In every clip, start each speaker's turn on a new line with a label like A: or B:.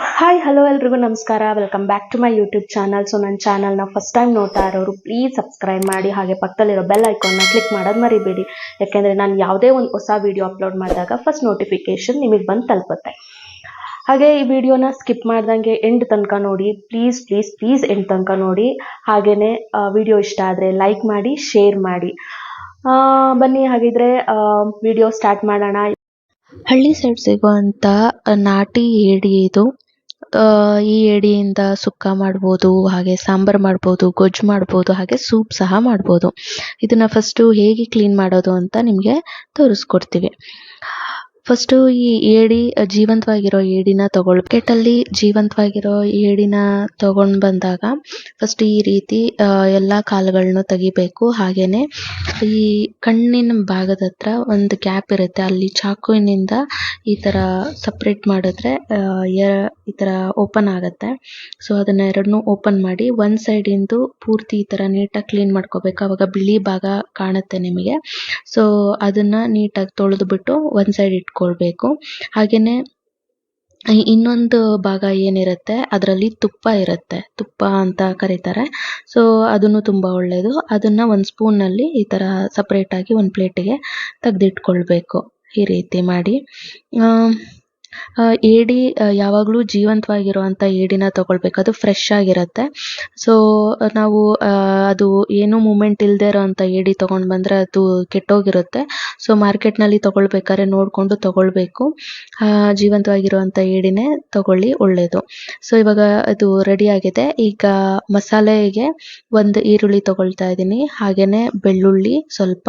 A: Hi hello ಎಲ್ರಿಗೂ ನಮಸ್ಕಾರ. Welcome back to my YouTube channel so ನನ್ನ ಚಾನಲ್ನ ಫಸ್ಟ್ ಟೈಮ್ ನೋಡ್ತಾ ಇರೋರು ಪ್ಲೀಸ್ ಸಬ್ಸ್ಕ್ರೈಬ್ ಮಾಡಿ. ಹಾಗೆ ಪಕ್ಕದಲ್ಲಿರೋ ಬೆಲ್ ಐಕಾನ್ನ ಕ್ಲಿಕ್ ಮಾಡೋದು ಮರಿಬೇಡಿ. ಯಾಕೆಂದರೆ ನಾನು ಯಾವುದೇ ಒಂದು ಹೊಸ ವಿಡಿಯೋ ಅಪ್ಲೋಡ್ ಮಾಡಿದಾಗ ಫಸ್ಟ್ ನೋಟಿಫಿಕೇಶನ್ ನಿಮಗೆ ಬಂದು ತಲುಪುತ್ತೆ. ಹಾಗೆ ಈ ವಿಡಿಯೋನ ಸ್ಕಿಪ್ ಮಾಡ್ದಂಗೆ ಎಂಡ್ ತನಕ ನೋಡಿ ಪ್ಲೀಸ್ ಪ್ಲೀಸ್ ಪ್ಲೀಸ್ ಎಂಡ್ ತನಕ ನೋಡಿ. ಹಾಗೆಯೇ ವಿಡಿಯೋ ಇಷ್ಟ ಆದರೆ ಲೈಕ್ ಮಾಡಿ ಶೇರ್ ಮಾಡಿ. ಬನ್ನಿ, ಹಾಗಿದ್ರೆ ವಿಡಿಯೋ ಸ್ಟಾರ್ಟ್ ಮಾಡೋಣ.
B: ಹಳ್ಳಿ ಸೈಡ್ ಸಿಗುವಂಥ ನಾಟಿ ಏಡಿ ಇದು. ಈ ಏಡಿಯಿಂದ ಸುಕ್ಕ ಮಾಡ್ಬೋದು, ಹಾಗೆ ಸಾಂಬಾರ್ ಮಾಡ್ಬೋದು, ಗೊಜ್ಜು ಮಾಡ್ಬೋದು, ಹಾಗೆ ಸೂಪ್ ಸಹ ಮಾಡ್ಬೋದು. ಇದನ್ನ ಫಸ್ಟು ಹೇಗೆ ಕ್ಲೀನ್ ಮಾಡೋದು ಅಂತ ನಿಮಗೆ ತೋರಿಸ್ಕೊಡ್ತೀವಿ. ಫಸ್ಟು ಈ ಏಡಿ ಜೀವಂತವಾಗಿರೋ ಏಡಿನ ತಗೊಳ್ ಅಲ್ಲಿ ಜೀವಂತವಾಗಿರೋ ಏಡಿನ ತಗೊಂಡ್ ಬಂದಾಗ ಫಸ್ಟ್ ಈ ರೀತಿ ಎಲ್ಲ ಕಾಲುಗಳನ್ನು ತೆಗಿಬೇಕು. ಹಾಗೇನೆ ಈ ಕಣ್ಣಿನ ಭಾಗದ ಹತ್ರ ಒಂದು ಗ್ಯಾಪ್ ಇರುತ್ತೆ. ಅಲ್ಲಿ ಚಾಕುವಿನಿಂದ ಈ ತರ ಸಪ್ರೇಟ್ ಮಾಡಿದ್ರೆ ಈ ತರ ಓಪನ್ ಆಗುತ್ತೆ. ಸೊ ಅದನ್ನ ಎರಡನ್ನೂ ಓಪನ್ ಮಾಡಿ ಒಂದ್ ಸೈಡ್ ಇಂದು ಪೂರ್ತಿ ಈ ತರ ನೀಟಾಗಿ ಕ್ಲೀನ್ ಮಾಡ್ಕೋಬೇಕು. ಅವಾಗ ಬಿಳಿ ಭಾಗ ಕಾಣುತ್ತೆ ನಿಮಗೆ. ಸೊ ಅದನ್ನ ನೀಟಾಗಿ ತೊಳೆದು ಬಿಟ್ಟು ಒಂದ್ ಸೈಡ್ ಇಟ್ಕೊಳ್ಬೇಕು. ಹಾಗೆಯೇ ಇನ್ನೊಂದು ಭಾಗ ಏನಿರುತ್ತೆ, ಅದರಲ್ಲಿ ತುಪ್ಪ ಇರುತ್ತೆ. ತುಪ್ಪ ಅಂತ ಕರೀತಾರೆ. ಸೊ ಅದನ್ನು ತುಂಬ ಒಳ್ಳೆಯದು ಅದನ್ನ ಒಂದು ಸ್ಪೂನಲ್ಲಿ ಈ ಥರ ಸಪ್ರೇಟಾಗಿ ಒಂದು ಪ್ಲೇಟಿಗೆ ತೆಗೆದಿಟ್ಕೊಳ್ಬೇಕು. ಈ ರೀತಿ ಮಾಡಿ. ಏಡಿ ಯಾವಾಗಲೂ ಜೀವಂತವಾಗಿರುವಂಥ ಏಡಿನ ತಗೊಳ್ಬೇಕು. ಅದು ಫ್ರೆಶ್ ಆಗಿರುತ್ತೆ. ಸೊ ನಾವು ಅದು ಏನು ಮೂಮೆಂಟ್ ಇಲ್ಲದೆ ಇರೋವಂಥ ಏಡಿ ತಗೊಂಡು ಬಂದರೆ ಅದು ಕೆಟ್ಟೋಗಿರುತ್ತೆ. ಸೊ ಮಾರ್ಕೆಟ್ನಲ್ಲಿ ತಗೊಳ್ಬೇಕಾದ್ರೆ ನೋಡಿಕೊಂಡು ತಗೊಳ್ಬೇಕು. ಜೀವಂತವಾಗಿರುವಂಥ ಏಡಿನೇ ತಗೊಳ್ಳಿ ಒಳ್ಳೆಯದು ಸೊ ಇವಾಗ ಅದು ರೆಡಿ ಆಗಿದೆ. ಈಗ ಮಸಾಲೆಗೆ ಒಂದು ಈರುಳ್ಳಿ ತಗೊಳ್ತಾ ಇದ್ದೀನಿ. ಹಾಗೇನೆ ಬೆಳ್ಳುಳ್ಳಿ ಸ್ವಲ್ಪ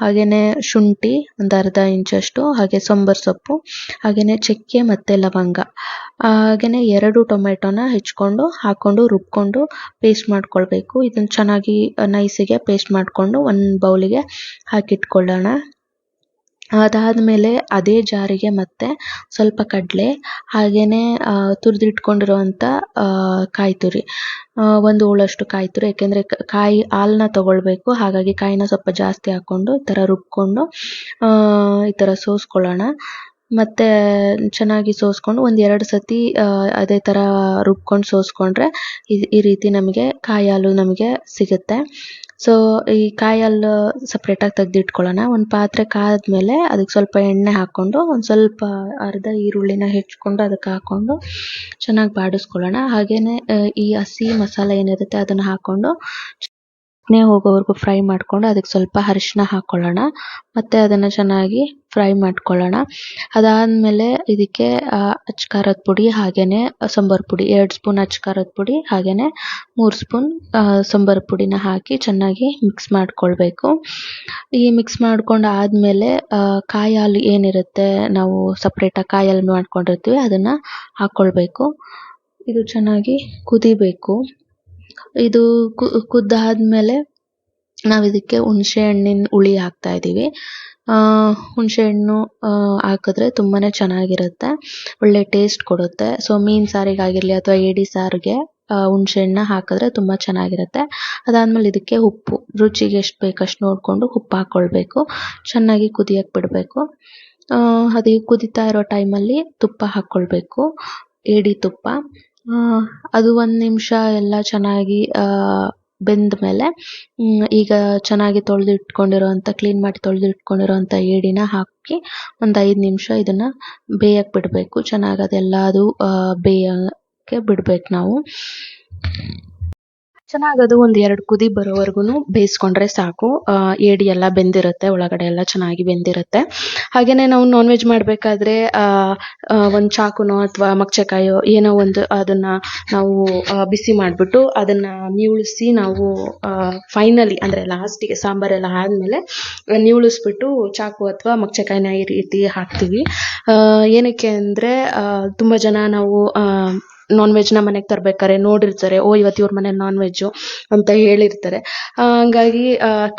B: ಹಾಗೇನೆ ಶುಂಠಿ ಒಂದು ಅರ್ಧ ಇಂಚಷ್ಟು ಹಾಗೆ ಸೊಂಬರ್ ಸೊಪ್ಪು ಹಾಗೇನೆ ಚಕ್ಕೆ ಮತ್ತೆ ಲವಂಗ. ಹಾಗೆಯೇ ಎರಡು ಟೊಮೆಟೊನ ಹೆಚ್ಕೊಂಡು, ಹಾಕೊಂಡು, ರುಬ್ಕೊಂಡು ಪೇಸ್ಟ್ ಮಾಡ್ಕೊಳ್ಬೇಕು. ಇದನ್ನು ಚೆನ್ನಾಗಿ ನೈಸಿಗೆ ಪೇಸ್ಟ್ ಮಾಡಿಕೊಂಡು ಒಂದು ಬೌಲಿಗೆ ಹಾಕಿಟ್ಕೊಳ್ಳೋಣ. ಅದಾದ್ಮೇಲೆ ಅದೇ ಜಾರಿಗೆ ಮತ್ತೆ ಸ್ವಲ್ಪ ಕಡಲೆ ಹಾಗೆಯೇ ತುರಿದಿಟ್ಕೊಂಡಿರುವಂಥ ಕಾಯಿ ತುರಿ ಒಂದು ಹೋಳಷ್ಟು ಕಾಯಿ ತುರಿ ಯಾಕೆಂದರೆ ಕಾಯಿ ಹಾಲನ್ನ ತೊಗೊಳ್ಬೇಕು. ಹಾಗಾಗಿ ಕಾಯಿನ ಸ್ವಲ್ಪ ಜಾಸ್ತಿ ಹಾಕ್ಕೊಂಡು ಈ ಥರ ರುಬ್ಕೊಂಡು ಈ ಥರ ಸೋಸ್ಕೊಳ್ಳೋಣ. ಮತ್ತೆ ಚೆನ್ನಾಗಿ ಸೋಸ್ಕೊಂಡು ಒಂದು ಎರಡು ಸತಿ ಅದೇ ಥರ ರುಬ್ಕೊಂಡು ಸೋಸ್ಕೊಂಡ್ರೆ ಈ ರೀತಿ ನಮಗೆ ಕಾಯಿ ಹಾಲು ನಮಗೆ ಸಿಗುತ್ತೆ. ಸೊ ಈ ಕಾಯಿ ಹಾಲು ಸಪ್ರೇಟಾಗಿ ತೆಗೆದಿಟ್ಕೊಳ್ಳೋಣ. ಒಂದು ಪಾತ್ರೆ ಕಾದ್ಮೇಲೆ ಅದಕ್ಕೆ ಸ್ವಲ್ಪ ಎಣ್ಣೆ ಹಾಕ್ಕೊಂಡು, ಒಂದು ಸ್ವಲ್ಪ ಅರ್ಧ ಈರುಳ್ಳಿನ ಹೆಚ್ಕೊಂಡು ಅದಕ್ಕೆ ಹಾಕ್ಕೊಂಡು ಚೆನ್ನಾಗಿ ಬಾಡಿಸ್ಕೊಳ್ಳೋಣ. ಹಾಗೆಯೇ ಈ ಹಸಿ ಮಸಾಲೆ ಏನಿರುತ್ತೆ ಅದನ್ನು ಹಾಕ್ಕೊಂಡು ವಾಸನೆ ಹೋಗೋವರೆಗೂ ಫ್ರೈ ಮಾಡ್ಕೊಂಡು ಅದಕ್ಕೆ ಸ್ವಲ್ಪ ಅರಿಶಿನ ಹಾಕ್ಕೊಳ್ಳೋಣ ಮತ್ತು ಅದನ್ನು ಚೆನ್ನಾಗಿ ಫ್ರೈ ಮಾಡ್ಕೊಳ್ಳೋಣ. ಅದಾದಮೇಲೆ ಇದಕ್ಕೆ ಅಚ್ಕಾರದ ಪುಡಿ ಹಾಗೆಯೇ ಸಾಂಬಾರ್ ಪುಡಿ, ಎರಡು ಸ್ಪೂನ್ ಅಚ್ಕಾರದ ಪುಡಿ ಹಾಗೆಯೇ ಮೂರು ಸ್ಪೂನ್ ಸಾಂಬಾರ್ ಪುಡಿನ ಹಾಕಿ ಚೆನ್ನಾಗಿ ಮಿಕ್ಸ್ ಮಾಡ್ಕೊಳ್ಬೇಕು. ಈ ಮಿಕ್ಸ್ ಮಾಡ್ಕೊಂಡು ಆದಮೇಲೆ ಕಾಯಿ ಹಾಲು ಏನಿರುತ್ತೆ, ನಾವು ಸಪ್ರೇಟಾಗಿ ಕಾಯಿ ಹಾಲು ಮಾಡ್ಕೊಂಡಿರ್ತೀವಿ, ಅದನ್ನು ಹಾಕ್ಕೊಳ್ಬೇಕು ಇದು ಚೆನ್ನಾಗಿ ಕುದಿಬೇಕು. ಇದು ಕುದ್ದಾದ್ಮೇಲೆ ನಾವು ಇದಕ್ಕೆ ಹುಣಸೆ ಹಣ್ಣಿನ ಹುಳಿ ಹಾಕ್ತಾ ಇದ್ದೀವಿ. ಹುಣಸೆ ಹಣ್ಣು ಹಾಕಿದ್ರೆ ತುಂಬಾನೇ ಚೆನ್ನಾಗಿರುತ್ತೆ. ಒಳ್ಳೆ ಟೇಸ್ಟ್ ಕೊಡುತ್ತೆ. ಸೊ ಮೀನ್ ಸಾರಿಗಾಗಿರಲಿ ಅಥವಾ ಏಡಿ ಸಾರಿಗೆ ಹುಣಸೆ ಹಣ್ಣು ಹಾಕಿದ್ರೆ ತುಂಬಾ ಚೆನ್ನಾಗಿರುತ್ತೆ. ಅದಾದ್ಮೇಲೆ ಇದಕ್ಕೆ ಉಪ್ಪು. ರುಚಿಗೆ ಎಷ್ಟು ಬೇಕಷ್ಟು ನೋಡಿಕೊಂಡು ಉಪ್ಪು ಹಾಕ್ಕೊಳ್ಬೇಕು ಚೆನ್ನಾಗಿ ಕುದಿಯಕ್ಕೆ ಬಿಡಬೇಕು. ಅದು ಕುದಿತಾ ಇರೋ ಟೈಮಲ್ಲಿ ತುಪ್ಪ ಹಾಕ್ಕೊಳ್ಬೇಕು ಏಡಿ ತುಪ್ಪ. ಅದು ಒಂದು ನಿಮಿಷ ಎಲ್ಲ ಚೆನ್ನಾಗಿ ಬೆಂದ ಮೇಲೆ ಈಗ ಚೆನ್ನಾಗಿ ತೊಳೆದು ಇಟ್ಕೊಂಡಿರೋಂಥ ಕ್ಲೀನ್ ಮಾಡಿ ತೊಳೆದು ಇಟ್ಕೊಂಡಿರೋಂಥ ಏಡಿನ ಹಾಕಿ ಒಂದು ಐದು ನಿಮಿಷ ಇದನ್ನ ಬೇಯಕ್ಕೆ ಬಿಡಬೇಕು. ಚೆನ್ನಾಗಿ ಅದೆಲ್ಲ ಅದು ಬೇಯಕ್ಕೆ ಬಿಡ್ಬೇಕು ನಾವು. ಚೆನ್ನಾಗಿ ಅದು ಒಂದು ಎರಡು ಕುದಿ ಬರೋವರೆಗೂ ಬೇಯಿಸ್ಕೊಂಡ್ರೆ ಸಾಕು. ಏಡಿ ಎಲ್ಲ ಬೆಂದಿರುತ್ತೆ, ಒಳಗಡೆ ಎಲ್ಲ ಚೆನ್ನಾಗಿ ಬೆಂದಿರುತ್ತೆ. ಹಾಗೇನೆ ನಾವು ನಾನ್ ವೆಜ್ ಮಾಡಬೇಕಾದ್ರೆ ಒಂದು ಚಾಕುನೋ ಅಥವಾ ಮಗ್ಚಕಾಯೋ ಏನೋ ಒಂದು ಅದನ್ನ ನಾವು ಬಿಸಿ ಮಾಡಿಬಿಟ್ಟು ಅದನ್ನ ನೀವುಳಿಸಿ ನಾವು ಫೈನಲಿ ಅಂದರೆ ಲಾಸ್ಟಿಗೆ ಸಾಂಬಾರೆಲ್ಲ ಆದಮೇಲೆ ನೀವುಳಿಸ್ಬಿಟ್ಟು ಚಾಕು ಅಥವಾ ಮಗ್ಚಕಾಯಿನ ಈ ರೀತಿ ಹಾಕ್ತೀವಿ. ಏನಕ್ಕೆ ಅಂದರೆ ತುಂಬ ಜನ ನಾವು ನಾನ್ ವೆಜ್ನ ಮನೆಗೆ ತರ್ಬೇಕಾದ್ರೆ ನೋಡಿರ್ತಾರೆ ಓ ಇವತ್ತು ಇವ್ರ ಮನೆ ನಾನ್ ವೆಜ್ಜು ಅಂತ ಹೇಳಿರ್ತಾರೆ. ಹಂಗಾಗಿ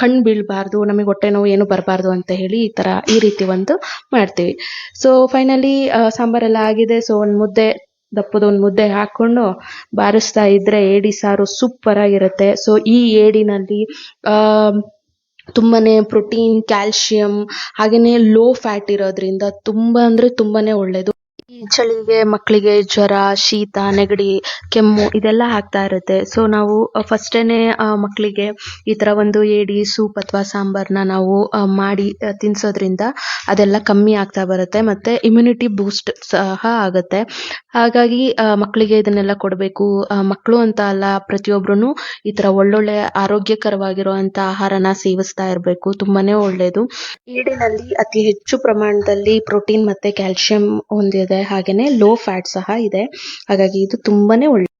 B: ಕಣ್ಣು ಬೀಳಬಾರ್ದು ನಮಗೆ ಹೊಟ್ಟೆ ನೋವು ಏನು ಬರಬಾರ್ದು ಅಂತ ಹೇಳಿ ಈ ಥರ ಈ ರೀತಿ ಒಂದು ಮಾಡ್ತೀವಿ. ಸೊ ಫೈನಲಿ ಸಾಂಬಾರೆಲ್ಲ ಆಗಿದೆ. ಸೊ ಒಂದು ಮುದ್ದೆ ದಪ್ಪದ ಒಂದು ಮುದ್ದೆ ಹಾಕ್ಕೊಂಡು ಬಾರಿಸ್ತಾ ಇದ್ರೆ ಏಡಿ ಸಾರು ಸೂಪರ್ ಆಗಿರುತ್ತೆ. ಸೊ ಈ ಏಡಿನಲ್ಲಿ ಆ, ತುಂಬಾನೇ ಪ್ರೋಟೀನ್ ಕ್ಯಾಲ್ಶಿಯಂ ಹಾಗೇನೆ ಲೋ ಫ್ಯಾಟ್ ಇರೋದ್ರಿಂದ ತುಂಬ ಅಂದರೆ ತುಂಬಾನೇ ಒಳ್ಳೆಯದು
A: ಈ ಚಳಿಗೆ ಮಕ್ಕಳಿಗೆ ಜ್ವರ, ಶೀತ, ನೆಗಡಿ, ಕೆಮ್ಮು ಇದೆಲ್ಲ ಆಗ್ತಾ ಇರುತ್ತೆ. ಸೊ ನಾವು ಫಸ್ಟೇನೆ ಮಕ್ಕಳಿಗೆ ಈ ತರ ಒಂದು ಏಡಿ, ಸೂಪ್ ಅಥವಾ ಸಾಂಬಾರ್ನ ನಾವು ಮಾಡಿ ತಿನ್ಸೋದ್ರಿಂದ ಅದೆಲ್ಲ ಕಮ್ಮಿ ಆಗ್ತಾ ಬರುತ್ತೆ ಮತ್ತೆ ಇಮ್ಯುನಿಟಿ ಬೂಸ್ಟ್ ಸಹ ಆಗುತ್ತೆ. ಹಾಗಾಗಿ ಮಕ್ಕಳಿಗೆ ಇದನ್ನೆಲ್ಲ ಕೊಡಬೇಕು. ಮಕ್ಕಳು ಅಂತ ಅಲ್ಲ ಪ್ರತಿಯೊಬ್ಬರೂ ಈ ತರ ಒಳ್ಳೊಳ್ಳೆ ಆರೋಗ್ಯಕರವಾಗಿರುವಂತ ಆಹಾರನ ಸೇವಿಸ್ತಾ ಇರಬೇಕು. ತುಂಬಾನೇ ಒಳ್ಳೇದು. ಏಡಿನಲ್ಲಿ ಅತಿ ಹೆಚ್ಚು ಪ್ರಮಾಣದಲ್ಲಿ ಪ್ರೋಟೀನ್ ಮತ್ತೆ ಕ್ಯಾಲ್ಸಿಯಂ ಹೊಂದಿದೆ. ಹಾಗೇನೆ ಲೋ ಫ್ಯಾಟ್ ಸಹ ಇದೆ. ಹಾಗಾಗಿ ಇದು ತುಂಬಾನೇ ಒಳ್ಳೆ